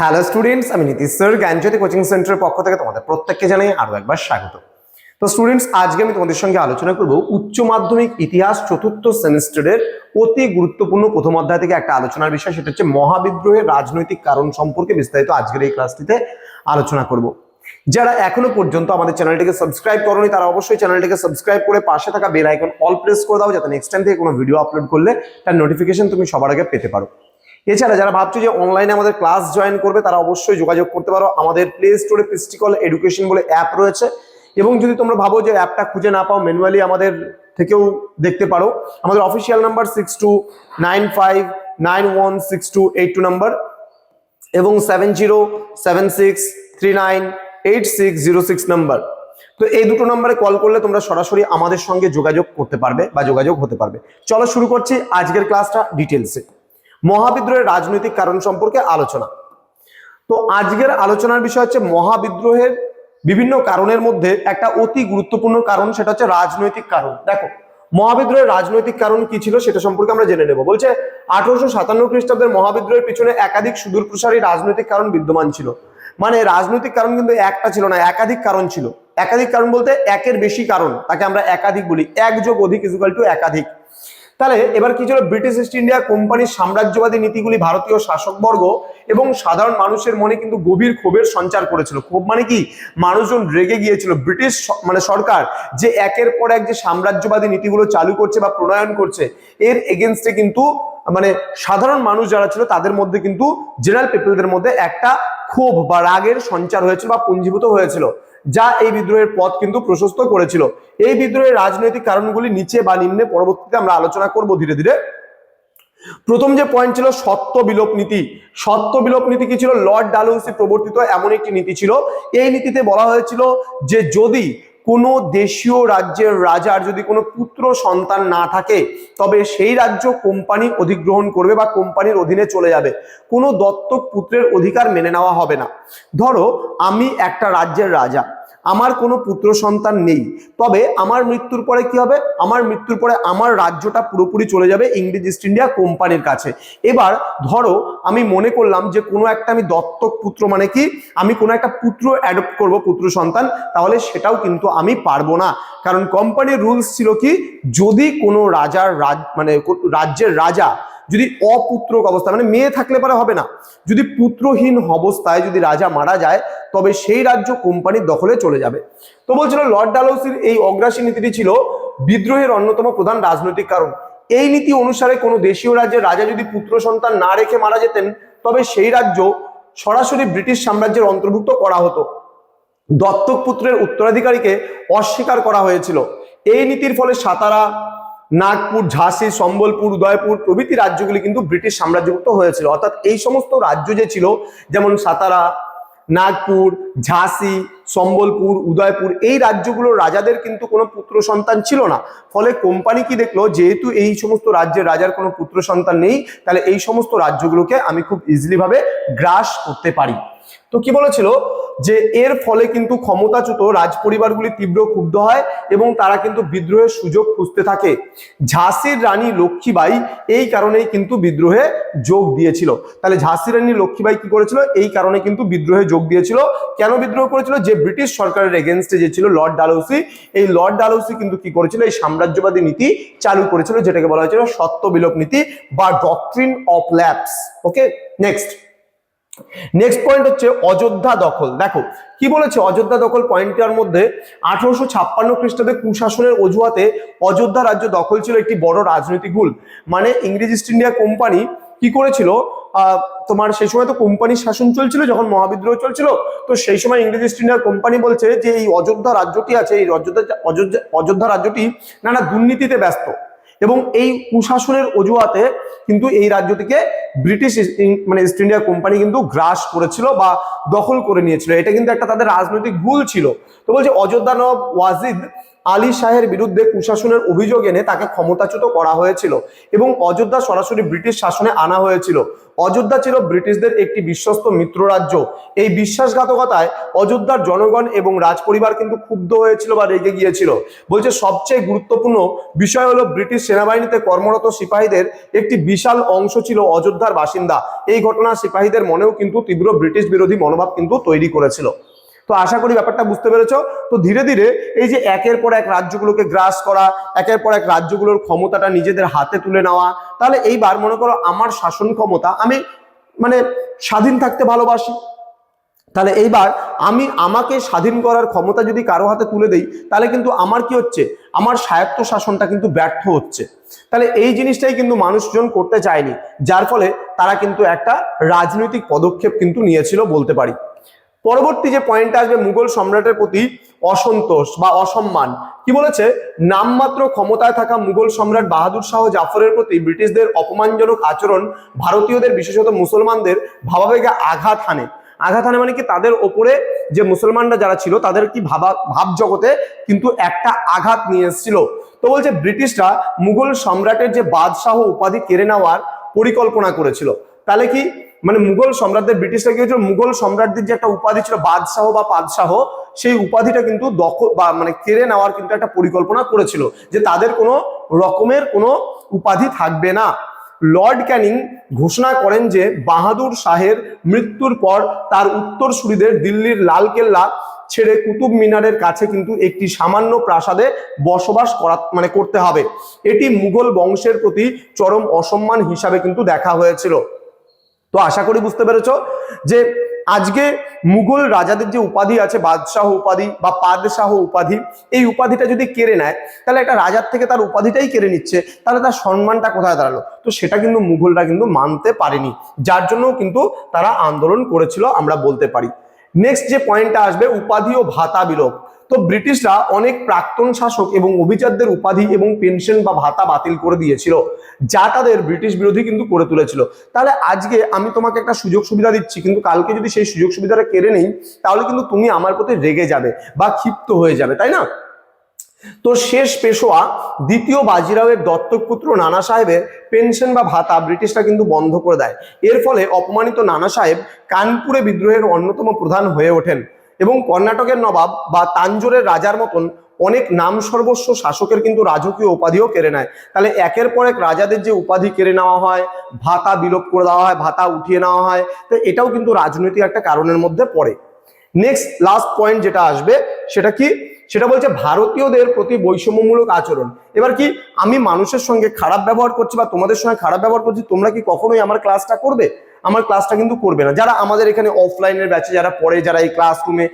Hello students আমি Nitish sir, জ্ঞানজ্যোতি coaching সেন্টারের পক্ষ থেকে তোমাদের প্রত্যেককে জানাই আরও একবার স্বাগত। তো স্টুডেন্টস আজকে আমি তোমাদের সঙ্গে আলোচনা করব উচ্চ মাধ্যমিক ইতিহাস চতুর্থ সেমিস্টারের অতি গুরুত্বপূর্ণ প্রথম অধ্যায় থেকে একটা আলোচনার বিষয়, সেটা হচ্ছে মহাবিদ্রোহের রাজনৈতিক কারণ সম্পর্কে বিস্তারিত আজকের এই ক্লাসটিতে আলোচনা করব। যারা এখনও পর্যন্ত আমাদের চ্যানেলটিকে সাবস্ক্রাইব করনি, তারা অবশ্যই চ্যানেলটিকে সাবস্ক্রাইব করে পাশে থাকা বেল আইকন অল প্রেস করে দাও, যাতে নেক্সট টাইম থেকে কোনো ভিডিও আপলোড করলে তার নোটিফিকেশন তুমি সবার আগে পেতে পারো। এছাড়া যারা ভাবছ যে অনলাইনে আমাদের ক্লাস জয়েন করবে, তারা অবশ্যই যোগাযোগ করতে পারো। আমাদের প্লে স্টোরে পিস্টিকল এডুকেশন বলে অ্যাপ রয়েছে এবং যদি তোমরা ভাবো যে অ্যাপটা খুঁজে না পাও ম্যানুয়ালি আমাদের থেকেও দেখতে পারো। আমাদের official number six two nine five nine one six two eight two number এবং seven zero seven six three nine eight six zero six number তো এই দুটো নম্বরে কল করলে তোমরা সরাসরি আমাদের সঙ্গে যোগাযোগ করতে পারবে বা যোগাযোগ হতে পারবে। চলো শুরু করছি আজকের ক্লাসটা ডিটেলসে মহাবিদ্রোহের রাজনৈতিক কারণ সম্পর্কে আলোচনা। তো আজকের আলোচনার বিষয় হচ্ছে মহাবিদ্রোহের বিভিন্ন কারণের মধ্যে একটা অতি গুরুত্বপূর্ণ কারণ, সেটা হচ্ছে রাজনৈতিক কারণ। দেখো, মহাবিদ্রোহের রাজনৈতিক কারণ কি ছিল সেটা সম্পর্কে আমরা জেনে নেব। বলছে, আঠারোশো সাতান্ন খ্রিস্টাব্দের মহাবিদ্রোহের পিছনে একাধিক সুদূর প্রসারী রাজনৈতিক কারণ বিদ্যমান ছিল। মানে রাজনৈতিক কারণ কিন্তু একটা ছিল না, একাধিক কারণ ছিল। একাধিক কারণ বলতে একের বেশি কারণ, তাকে আমরা একাধিক বলি। এক যোগ অধিক ইজুকাল টু একাধিক। তাহলে এবার কি ছিল? ব্রিটিশ ইস্ট ইন্ডিয়া কোম্পানির সাম্রাজ্যবাদী নীতিগুলি ভারতীয় শাসকবর্গ এবং সাধারণ মানুষের মনে কিন্তু গভীর ক্ষোভের সঞ্চার করেছিল। ক্ষোভ মানে কি? মানুষজন রেগে গিয়েছিল। ব্রিটিশ মানে সরকার যে একের পর এক যে সাম্রাজ্যবাদী নীতিগুলো চালু করছে বা প্রণয়ন করছে, এর এগেনস্টে কিন্তু মানে সাধারণ মানুষ যারা ছিল তাদের মধ্যে কিন্তু জেনারেল পিপলদের মধ্যে একটা ক্ষোভ বা রাগের সঞ্চার হয়েছিল বা পুঞ্জীভূত হয়েছিল। যা এই বিদ্রোহের পথ কিন্তু প্রশস্ত করেছিল। এই বিদ্রোহের রাজনৈতিক কারণগুলি নিচে বা নিম্নে পরবর্তীতে আমরা আলোচনা করব ধীরে ধীরে। প্রথম যে পয়েন্ট ছিল সত্য বিলোপ নীতি। সত্য বিলোপ নীতি কি ছিল? লর্ড ডালহৌসি প্রবর্তিত এমন একটি নীতি ছিল। এই নীতিতে বলা হয়েছিল যে যদি কোনো দেশীয় রাজ্যের রাজার যদি কোনো পুত্র সন্তান না থাকে, তবে সেই রাজ্য কোম্পানি অধিগ্রহণ করবে বা কোম্পানির অধীনে চলে যাবে। কোনো দত্তক পুত্রের অধিকার মেনে নেওয়া হবে না। ধরো, আমি একটা রাজ্যের রাজা। আমার কোনো পুত্র সন্তান নেই। তবে আমার মৃত্যুর পরে কি হবে? আমার মৃত্যুর পরে আমার রাজ্যটা পুরোপুরি চলে যাবে ইংরেজ ইস্ট ইন্ডিয়া কোম্পানির কাছে। এবার ধরো, আমি মনে করলাম যে কোনো একটা আমি দত্তক পুত্র মানে কি? আমি কোনো একটা পুত্র অ্যাডপ্ট করব, পুত্র সন্তান, তাহলে সেটাও কিন্তু আমি পারব না। কারণ কোম্পানির রুলস ছিল কি? যদি কোনো রাজার রাজ মানে রাজ্যের রাজা যদি অপুত্রক অবস্থা মানে মেয়ে থাকলে পরে হবে না। যদি পুত্রহীন অবস্থায় যদি রাজা মারা যায়, তবে সেই রাজ্য কোম্পানির দখলে চলে যাবে। তো বলছিল লর্ড ডালহৌসির এই অগ্রাসী নীতিটি ছিল বিদ্রোহের অন্যতম প্রধান রাজনৈতিক কারণ। এই নীতি অনুসারে কোনো দেশীয় রাজ্যের রাজা যদি পুত্র সন্তান না রেখে মারা যেতেন, তবে সেই রাজ্য সরাসরি ব্রিটিশ সাম্রাজ্যের অন্তর্ভুক্ত করা হতো। দত্তক পুত্রের উত্তরাধিকারীকে অস্বীকার করা হয়েছিল। এই নীতির ফলে সাতারা নাগপুর, ঝাঁসি, সম্বলপুর, উদয়পুর প্রভৃতি রাজ্যগুলি কিন্তু ব্রিটিশ সাম্রাজ্যভুক্ত হয়েছিল। অর্থাৎ এই সমস্ত রাজ্য যে ছিল, যেমন সাতারা, নাগপুর, ঝাঁসি, সম্বলপুর, উদয়পুর, এই রাজ্যগুলোর রাজাদের কিন্তু কোনো পুত্র সন্তান ছিল না। ফলে কোম্পানি কি দেখল? যেহেতু এই সমস্ত রাজ্যের রাজার কোনো পুত্র সন্তান নেই, তাহলে এই সমস্ত রাজ্যগুলোকে আমি খুব ইজিলিভাবে গ্রাস করতে পারি। তো কি বলেছিল? যে এর ফলে কিন্তু ক্ষমতাচ্যুত রাজ পরিবারগুলি তীব্র ক্ষুব্ধ হয় এবং তারা কিন্তু বিদ্রোহের সুযোগ খুঁজতে থাকে। ঝাঁসির রানী লক্ষ্মীবাই এই কারণেই কিন্তু বিদ্রোহে যোগ দিয়েছিল। তাহলে ঝাঁসির রানী লক্ষ্মীবাই কি করেছিল? এই কারণে কিন্তু বিদ্রোহে যোগ দিয়েছিল। কেন বিদ্রোহ করেছিল? যে ব্রিটিশ সরকারের এগেনস্টে যে ছিল লর্ড ডালহৌসি, এই লর্ড ডালহৌসি কিন্তু কি করেছিল? এই সাম্রাজ্যবাদী নীতি চালু করেছিল, যেটাকে বলা হয়েছিল সত্য বিলোপ নীতি বা doctrine of lapse okay next next point হচ্ছে অযোধ্যা দখল। দেখো, কি বলেছে অযোধ্যা দখল? পয়েন্টটার মধ্যে আঠারোশো ছাপ্পান্ন খ্রিস্টাব্দে কুশাসনের অজুহাতে অযোধ্যা রাজ্য দখল ছিল একটি বড় রাজনৈতিক ভুল। মানে ইংরেজ ইস্ট ইন্ডিয়া কোম্পানি কি করেছিল? তোমার সেই সময় তো কোম্পানির শাসন চলছিল, যখন মহাবিদ্রোহ চলছিল, তো সেই সময় ইংরেজ ইস্ট ইন্ডিয়া কোম্পানি বলছে যে এই অযোধ্যা রাজ্যটি আছে, এই অযোধ্যা অযোধ্যা অযোধ্যা রাজ্যটি নানা দুর্নীতিতে ব্যস্ত। এবং এই কুশাসনের অজুহাতে কিন্তু এই রাজ্যটিকে ব্রিটিশ মানে ইস্ট ইন্ডিয়া কোম্পানি কিন্তু গ্রাস করেছিল বা দখল করে নিয়েছিল। এটা কিন্তু একটা তাদের রাজনৈতিক ভুল ছিল। তো বলছে অযোধ্যা নব ওয়াজিদ আলী শাহের বিরুদ্ধে কুশাসনের অভিযোগ এনে তাকে ক্ষমতাচ্যুত করা হয়েছিল এবং অযোধ্যা সরাসরি ব্রিটিশ শাসনে আনা হয়েছিল। অযোধ্যা ছিল ব্রিটিশদের একটি বিশ্বস্ত মিত্র রাজ্য। এই বিশ্বাসঘাতকতায় অযোধ্যার জনগণ এবং রাজপরিবার কিন্তু ক্ষুব্ধ হয়েছিল বা রেগে গিয়েছিল। বলছে সবচেয়ে গুরুত্বপূর্ণ বিষয় হলো ব্রিটিশ সেনাবাহিনীতে কর্মরত সিপাহীদের একটি বিশাল অংশ ছিল অযোধ্যার বাসিন্দা। এই ঘটনা সিপাহীদের মনেও কিন্তু তীব্র ব্রিটিশ বিরোধী মনোভাব কিন্তু তৈরি করেছিল। তো আশা করি ব্যাপারটা বুঝতে পেরেছ। তো ধীরে ধীরে এই যে একের পর এক রাজ্যগুলোকে গ্রাস করা, একের পর এক রাজ্যগুলোর ক্ষমতাটা নিজেদের হাতে তুলে নেওয়া, তাহলে এইবার মনে করো আমার শাসন ক্ষমতা, আমি মানে স্বাধীন থাকতে ভালোবাসি। তাহলে এইবার আমি আমাকে স্বাধীন করার ক্ষমতা যদি কারও হাতে তুলে দেই, তাহলে কিন্তু আমার কি হচ্ছে? আমার স্বায়ত্ত শাসনটা কিন্তু ব্যর্থ হচ্ছে। তাহলে এই জিনিসটাই কিন্তু মানুষজন করতে চায়নি, যার ফলে তারা কিন্তু একটা রাজনৈতিক পদক্ষেপ কিন্তু নিয়েছিল বলতে পারি। পরবর্তী যে পয়েন্টটা আসবে, মুঘল সম্রাটের প্রতি অসন্তোষ বা অসম্মান। কি বলেছে? নামমাত্র ক্ষমতায় থাকা মুঘল সম্রাট বাহাদুর শাহ জাফরের প্রতি ব্রিটিশদের অপমানজনক আচরণ ভারতীয়দের, বিশেষত মুসলমানদের, ভাবাবেগে আঘাত হানে। আঘাত হানে মানে কি তাদের ওপরে যে মুসলমানরা যারা ছিল, তাদের কি ভাবা, ভাব জগতে কিন্তু একটা আঘাত নিয়ে এসেছিল। তো বলছে ব্রিটিশরা মুঘল সম্রাটের যে বাদশাহ উপাধি কেড়ে নেওয়ার পরিকল্পনা করেছিল। তাহলে কি মানে মুঘল সম্রাটদের, ব্রিটিশরা কি হয়েছিল? মুঘল সম্রাটদের যে একটা উপাধি ছিল, বাদশাহ বা পাদশাহ, সেই উপাধিটা কিন্তু দখল বা মানে কেড়ে নেওয়ার কিন্তু একটা পরিকল্পনা করেছিল যে তাদের কোনো রকমের কোনো উপাধি থাকবে না। লর্ড ক্যানিং ঘোষণা করেন যে বাহাদুর শাহের মৃত্যুর পর তার উত্তরসূরিদের দিল্লির লালকেল্লা ছেড়ে কুতুব মিনারের কাছে কিন্তু একটি সামান্য প্রাসাদে বসবাস করা মানে করতে হবে। এটি মুঘল বংশের প্রতি চরম অসম্মান হিসাবে কিন্তু দেখা হয়েছিল। তো আশা করি বুঝতে পেরেছ যে আজকে মুঘল রাজাদের যে উপাধি আছে, বাদশাহ উপাধি বা পাদশাহ উপাধি, এই উপাধিটা যদি কেড়ে নেয়, তাহলে একটা রাজার থেকে তার উপাধিটাই কেড়ে নিচ্ছে, তাহলে তার সম্মানটা কোথায় দাঁড়াল? তো সেটা কিন্তু মুঘলরা কিন্তু মানতে পারেনি, যার জন্য কিন্তু তারা আন্দোলন করেছিল, আমরা বলতে পারি। নেক্সট যে পয়েন্টটা আসবে, উপাধি ও ভাতা বিলোপ। তো ব্রিটিশরা অনেক প্রাক্তন শাসক এবং অভিজাতদের উপাধি এবং পেনশন বা ভাতা বাতিল করে দিয়েছিল, যা তাদের ব্রিটিশ বিরোধী কিন্তু করে তুলেছিল। তাহলে আজকে আমি তোমাকে একটা সুযোগ সুবিধা দিচ্ছি, কিন্তু কালকে যদি সেই সুযোগ সুবিধাটা কেড়ে নেই, তাহলে কিন্তু তুমি আমার প্রতি রেগে যাবে বা ক্ষিপ্ত হয়ে যাবে, তাই না? তো শেষ পেশোয়া দ্বিতীয় বাজিরাওয়ের দত্তক পুত্র নানা সাহেবের পেনশন বা ভাতা ব্রিটিশরা কিন্তু বন্ধ করে দেয়। এর ফলে অপমানিত নানা সাহেব কানপুরে বিদ্রোহের অন্যতম প্রধান হয়ে ওঠেন। এবং কর্ণাটকের নবাব বা তাঞ্জোরের রাজার মতন অনেক নাম সর্বস্ব শাসকের কিন্তু রাজকীয় উপাধিও কেড়ে নেয়। তাহলে একের পর এক রাজাদের যে উপাধি কেড়ে নেওয়া হয়, ভাতা বিলোপ করে দেওয়া হয়, ভাতা উঠিয়ে নেওয়া হয়, তো এটাও কিন্তু রাজনৈতিক একটা কারণের মধ্যে পড়ে। নেক্সট লাস্ট পয়েন্ট যেটা আসবে, সেটা কি? সেটা বলছে ভারতীয়দের প্রতি বৈষম্যমূলক আচরণ। এবার কি, আমি মানুষের সঙ্গে খারাপ ব্যবহার করছি বা তোমাদের সঙ্গে খারাপ ব্যবহার করছি, তোমরা কি কখনোই আমার ক্লাসটা করবে? আমার ক্লাসটা কিন্তু করবে না। যারা আমাদের এখানে অফলাইনের ব্যাচে যারা পড়ে, যারা এই ক্লাসরুমে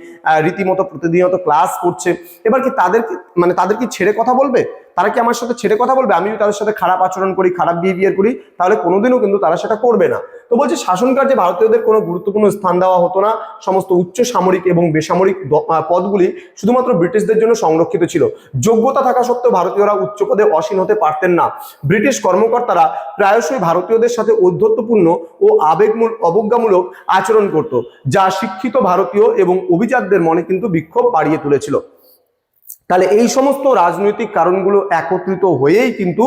রীতিমতো প্রতিনিয়ত ক্লাস করছে, এবার কি তাদেরকে মানে তাদেরকে ছেড়ে কথা বলবে? তারা কি আমার সাথে ছেড়ে কথা বলবে? আমি যদি তাদের সাথে খারাপ আচরণ করি, খারাপ বিহেভিয়ার করি, তাহলে কোনোদিনও কিন্তু তারা সেটা করবে না। তো বলছে শাসন কার্যে ভারতীয়দের কোনো গুরুত্বপূর্ণ স্থান দেওয়া হতো না, সমস্ত উচ্চ সামরিক এবং বেসামরিক পদগুলি শুধুমাত্র ব্রিটিশদের জন্য সংরক্ষিত ছিল। যোগ্যতা থাকা সত্ত্বেও ভারতীয়রা উচ্চ পদে অসীন হতে পারতেন না। ব্রিটিশ কর্মকর্তারা প্রায়শই ভারতীয়দের সাথে ঔদ্ধত্যপূর্ণ ও আবেগমূল, অবজ্ঞামূলক আচরণ করত, যা শিক্ষিত ভারতীয় এবং অভিজাতদের মনে কিন্তু বিক্ষোভ বাড়িয়ে তুলেছিল। তাহলে এই সমস্ত রাজনৈতিক কারণগুলো একত্রিত হয়েই কিন্তু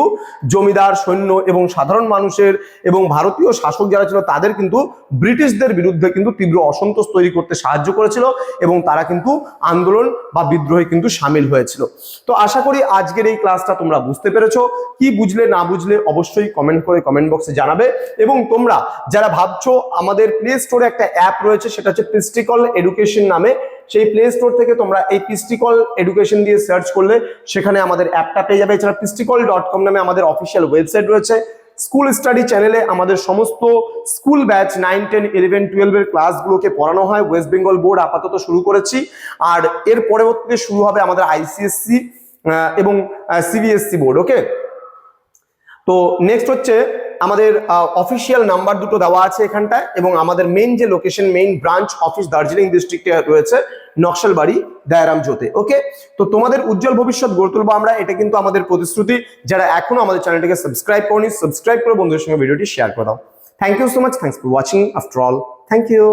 জমিদার, সৈন্য এবং সাধারণ মানুষের এবং ভারতীয় শাসক যারা ছিল তাদের কিন্তু ব্রিটিশদের বিরুদ্ধে কিন্তু তীব্র অসন্তোষ তৈরি করতে সাহায্য করেছিল এবং তারা কিন্তু আন্দোলন বা বিদ্রোহে কিন্তু সামিল হয়েছিল। তো আশা করি আজকের এই ক্লাসটা তোমরা বুঝতে পেরেছ। কি বুঝলে, না বুঝলে অবশ্যই কমেন্ট করে কমেন্ট বক্সে জানাবে এবং তোমরা যারা ভাবছ আমাদের প্লে স্টোরে একটা অ্যাপ রয়েছে, সেটা হচ্ছে প্রিস্টিকল এডুকেশন নামে সেই প্লে স্টোর থেকে তোমরা এই পিস্টিকল এডুকেশন দিয়ে সার্চ করলে সেখানে আমাদের অ্যাপটা পেয়ে যাবে। এছাড়া পিস্টিকল ডট কম নামে আমাদের অফিসিয়াল ওয়েবসাইট রয়েছে। স্কুল স্টাডি চ্যানেলে আমাদের সমস্ত school batch nine ten eleven টুয়েলভের ক্লাসগুলোকে পড়ানো হয়। ওয়েস্ট বেঙ্গল বোর্ড আপাতত শুরু করেছি। আর এর পরবর্তীতে শুরু হবে আমাদের আইসিএসসি এবং সিবিএসসি বোর্ড ওকে তো নেক্সট হচ্ছে আমাদের অফিসিয়াল নাম্বার দুটো দেওয়া আছে এখানটায় এবং আমাদের মেইন যে location main branch office Darjeeling ডিস্ট্রিক্টে রয়েছে নকশালবাড়ি, দয়ারাম জোতে ওকে তো তোমাদের উজ্জ্বল ভবিষ্যৎ গড়ে তুলবো আমরা, এটা কিন্তু আমাদের প্রতিশ্রুতি। যারা এখনও আমাদের চ্যানেলটিকে সাবস্ক্রাইব করনি সাবস্ক্রাইব করে বন্ধুদের সঙ্গে ভিডিওটি শেয়ার করে দাও। Thank you so much thanks for watching after all thank you